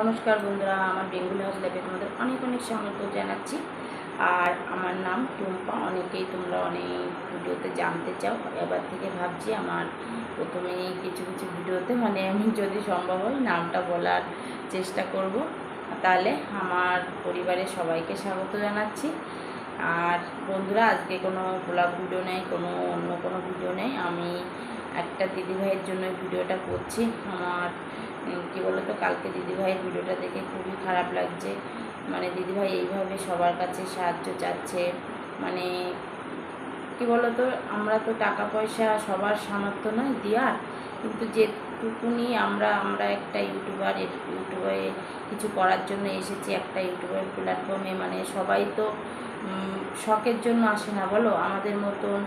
নমস্কার বন্ধুরা, আমার বেঙ্গুলি হাউস লাইফে তোমাদের অনেক অনেক স্বাগত জানাচ্ছি। আর আমার নাম টুম্পা, অনেকেই তোমরা অনেক ভিডিওতে জানতে চাও। এবার থেকে ভাবছি আমার প্রথমেই কিছু কিছু ভিডিওতে মানে আমি যদি সম্ভব হয় নামটা বলার চেষ্টা করব। তাহলে আমার পরিবারের সবাইকে স্বাগত জানাচ্ছি। আর বন্ধুরা, আজকে কোনো ব্লগ ভিডিও নেই, কোনো অন্য কোনো ভিডিও নেই। আমি একটা দিদিভাইয়ের জন্য ভিডিওটা করছি। আমার কী বলতো, কালকে দিদিভাইয়ের ভিডিওটা দেখে খুবই খারাপ লাগছে। মানে দিদিভাই এইভাবে সবার কাছে সাহায্য চাচ্ছে। মানে কী বলতো, আমরা তো টাকা পয়সা সবার সামর্থ্য নয় দেওয়ার কিন্তু যেটুকুনি আমরা আমরা একটা ইউটিউবার ইউটিউবে কিছু করার জন্য এসেছি, একটা ইউটিউবের প্ল্যাটফর্মে মানে সবাই তো শখের জন্য আসে না, বলো? আমাদের মতন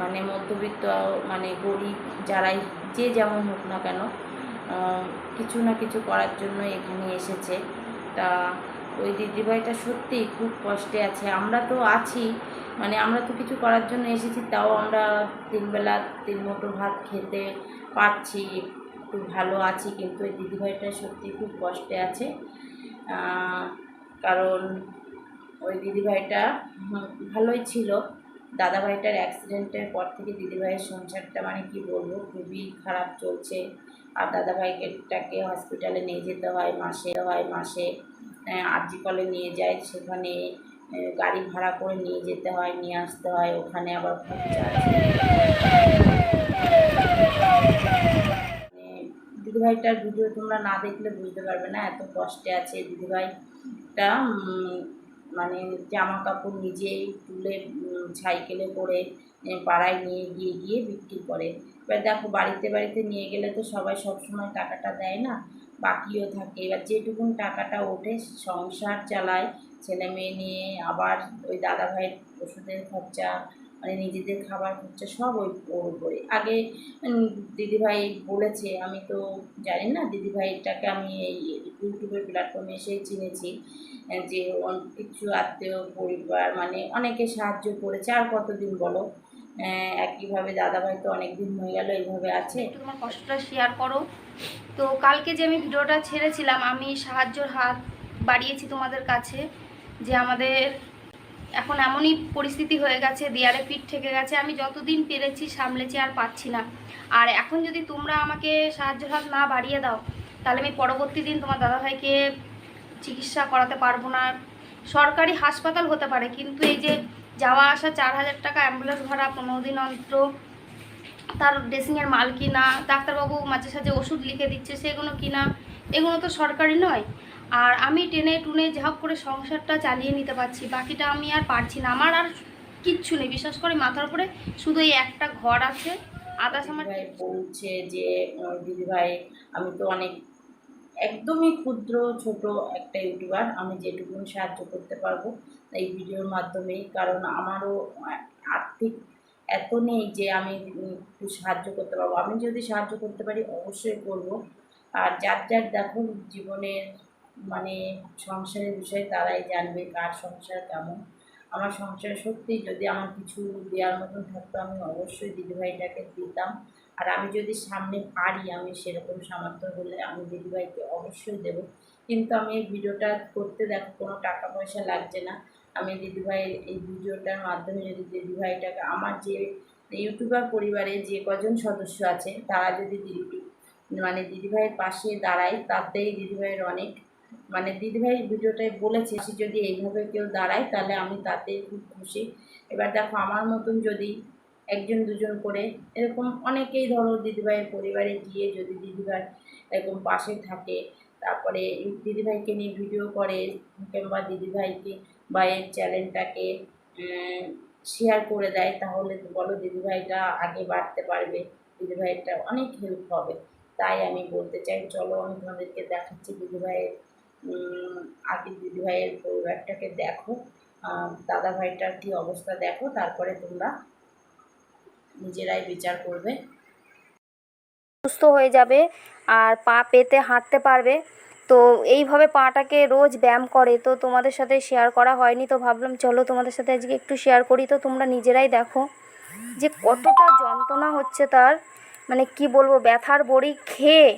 মানে মধ্যবিত্ত মানে গরিব, যারাই যে যেমন হোক না কেন কিছু না কিছু করার জন্য এখানে এসেছে। তা ওই দিদিভাইটা সত্যিই খুব কষ্টে আছে। আমরা তো আছি মানে আমরা তো কিছু করার জন্য এসেছি, তাও আমরা তিনবেলা তিন মুঠো ভাত খেতে পারছি, একটু ভালো আছি, কিন্তু ওই দিদিভাইটা সত্যি খুব কষ্টে আছে। কারণ ওই দিদিভাইটা ভালোই ছিল। দাদাভাইটার অ্যাক্সিডেন্টের পর থেকে দিদিভাইয়ের সংসারটা মানে কি বলব, খুবই খারাপ চলছে। আর দাদাভাইকেটাকে হসপিটালে নিয়ে যেতে হয়, মাসে হয় মাসে আরজি কলে নিয়ে যায়, সেখানে গাড়ি ভাড়া করে নিয়ে যেতে হয়, নিয়ে আসতে হয়, ওখানে আবার খরচা মানে দিদিভাইটার ভিডিও তোমরা না দেখলে বুঝতে পারবে না, এত কষ্টে আছে দিদিভাইটা মানে জামা কাপড় নিজেই তুলে সাইকেলে করে পাড়ায় নিয়ে গিয়ে গিয়ে বিক্রি করে। এবার দেখো বাড়িতে বাড়িতে নিয়ে গেলে তো সবাই সবসময় টাকাটা দেয় না, বাকিও থাকে। এবার যেটুকুন টাকাটা ওঠে সংসার চালায়, ছেলে মেয়ে নিয়ে, আবার ওই দাদা ভাইয়ের ওষুধের খরচা মানে নিজেদের খাবার খরচা সব ওই ওর উপরে। আগে দিদিভাই বলেছে, আমি তো জানি না দিদিভাইটাকে আমি এই ইউটিউবের প্ল্যাটফর্মে এসেই চিনেছি যে কিছু আত্মীয় পরিবার মানে অনেকে সাহায্য করেছে। আর কতদিন বলো? একইভাবে দাদাভাই তো অনেক দিন হয়ে গেল, এইভাবে আছে। তোমার কষ্টটা শেয়ার করো। তো কালকে যে আমি ভিডিওটা ছেড়েছিলাম, আমি সাহায্যর হাত বাড়িয়েছি তোমাদের কাছে, যে আমাদের এখন এমনই পরিস্থিতি হয়ে গেছে, দেয়ালে পিঠ থেকে গেছে, আমি যতদিন পেরেছি সামলেছি আর পাচ্ছি না। আর এখন যদি তোমরা আমাকে সাহায্যের হাত না বাড়িয়ে দাও, তাহলে আমি পরবর্তী দিন তোমার দাদাভাইকে চিকিৎসা করাতে পারব না। সরকারি হাসপাতাল হতে পারে, কিন্তু এই যে যাওয়া আসা চার হাজার টাকা অ্যাম্বুলেন্স ভাড়া পনেরো দিন অন্তর। তার ড্রেসিংয়ের মাল কিনা ডাক্তারবাবু মাঝে সাঝে ওষুধ লিখে দিচ্ছে সেগুলো কিনা এগুলো তো সরকারি নয়। আর আমি টেনে টুনে যা হোক করে সংসারটা চালিয়ে নিতে পারছি বাকিটা আমি আর পারছি না। আমার আর কিচ্ছু নেই বিশ্বাস করে মাথার উপরে শুধু এই একটা ঘর আছে। আদার্স আমার বলছে যে দিদিভাই আমি তো অনেক একদমই ক্ষুদ্র, ছোট একটা ইউটিউবার। আমি যেটুকু সাহায্য করতে পারব এই ভিডিওর মাধ্যমেই। কারণ আমারও আর্থিক এত নেই যে আমি একটু সাহায্য করতে পারব। আমি যদি সাহায্য করতে পারি, অবশ্যই করব। আর যার যার দেখো জীবনের মানে সংসারের বিষয়ে তারাই জানবে কার সংসার কেমন। আমার সংসারে সত্যি যদি আমার কিছু দেওয়ার মতন থাকতো, আমি অবশ্যই দিদিভাইটাকে দিতাম। আর আমি যদি সামনে পারি, আমি সেরকম সামর্থ্য হলে আমি দিদিভাইকে অবশ্যই দেবো। কিন্তু আমি এই ভিডিওটা করতে দেখো, কোনো টাকা পয়সা লাগছে না। আমি দিদিভাই, এই ভিডিওটার মাধ্যমে যদি দিদিভাইটাকে, আমার যে ইউটিউবার পরিবারে যে কজন সদস্য আছে, তারা যদি দিদি মানে দিদিভাইয়ের পাশে দাঁড়ায়, তাতেই দিদিভাইয়ের অনেক মানে দিদিভাই ভিডিওটায় বলেছে, সে যদি এইভাবে কেউ দাঁড়ায়, তাহলে আমি তাতে খুব খুশি। এবার দেখো, আমার মতন যদি একজন, দুজন করে, এরকম অনেকেই ধরো দিদিভাইয়ের পরিবারে গিয়ে যদি দিদিভাই এরকম পাশে থাকে, তারপরে দিদিভাইকে নিয়ে ভিডিও করে, কিংবা দিদিভাইকে বা এর চ্যানেলটাকে শেয়ার করে দেয়, তাহলে বলো দিদিভাইটা আগে বাড়তে পারবে, দিদিভাইয়েরটা অনেক হেল্প হবে। তাই আমি বলতে চাই, চলো আমি তোমাদেরকে দেখাচ্ছি দিদিভাইয়ের আগে দিদিভাইয়ের পরিবারটাকে দেখো দাদা ভাইটার কী অবস্থা দেখো, তারপরে তোমরা নিজেরাই বিচার করবে। সুস্থ হয়ে যাবে আর পা পেতে হাঁটতে পারবে। তো এইভাবে পাটাকে রোজ ব্যায়াম করে, তো তোমাদের সাথে শেয়ার করা হয়নি, তো ভাবলাম চলো তোমাদের সাথে আজকে একটু শেয়ার করি, তো তোমরা নিজেরাই দেখো যে কতটা যন্ত্রণা হচ্ছে তার। মানে কি বলব, ব্যথার বড়ি খেয়ে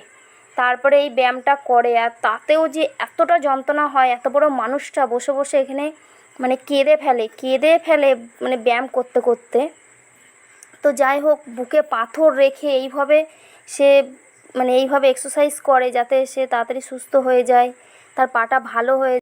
তারপরে এই ব্যায়ামটা করে আর তাতেও যে এতটা যন্ত্রণা হয়, এত বড় মানুষটা বসে বসে এখানে মানে কেঁদে ফেলে কেঁদে ফেলে মানে ব্যায়াম করতে করতে। তো যাই হোক, বুকে পাথর রেখে এইভাবে সে মানে এইভাবে এক্সারসাইজ করে যাতে সে তাড়াতাড়ি সুস্থ হয়ে যায়, তার পাটা ভালো হয়ে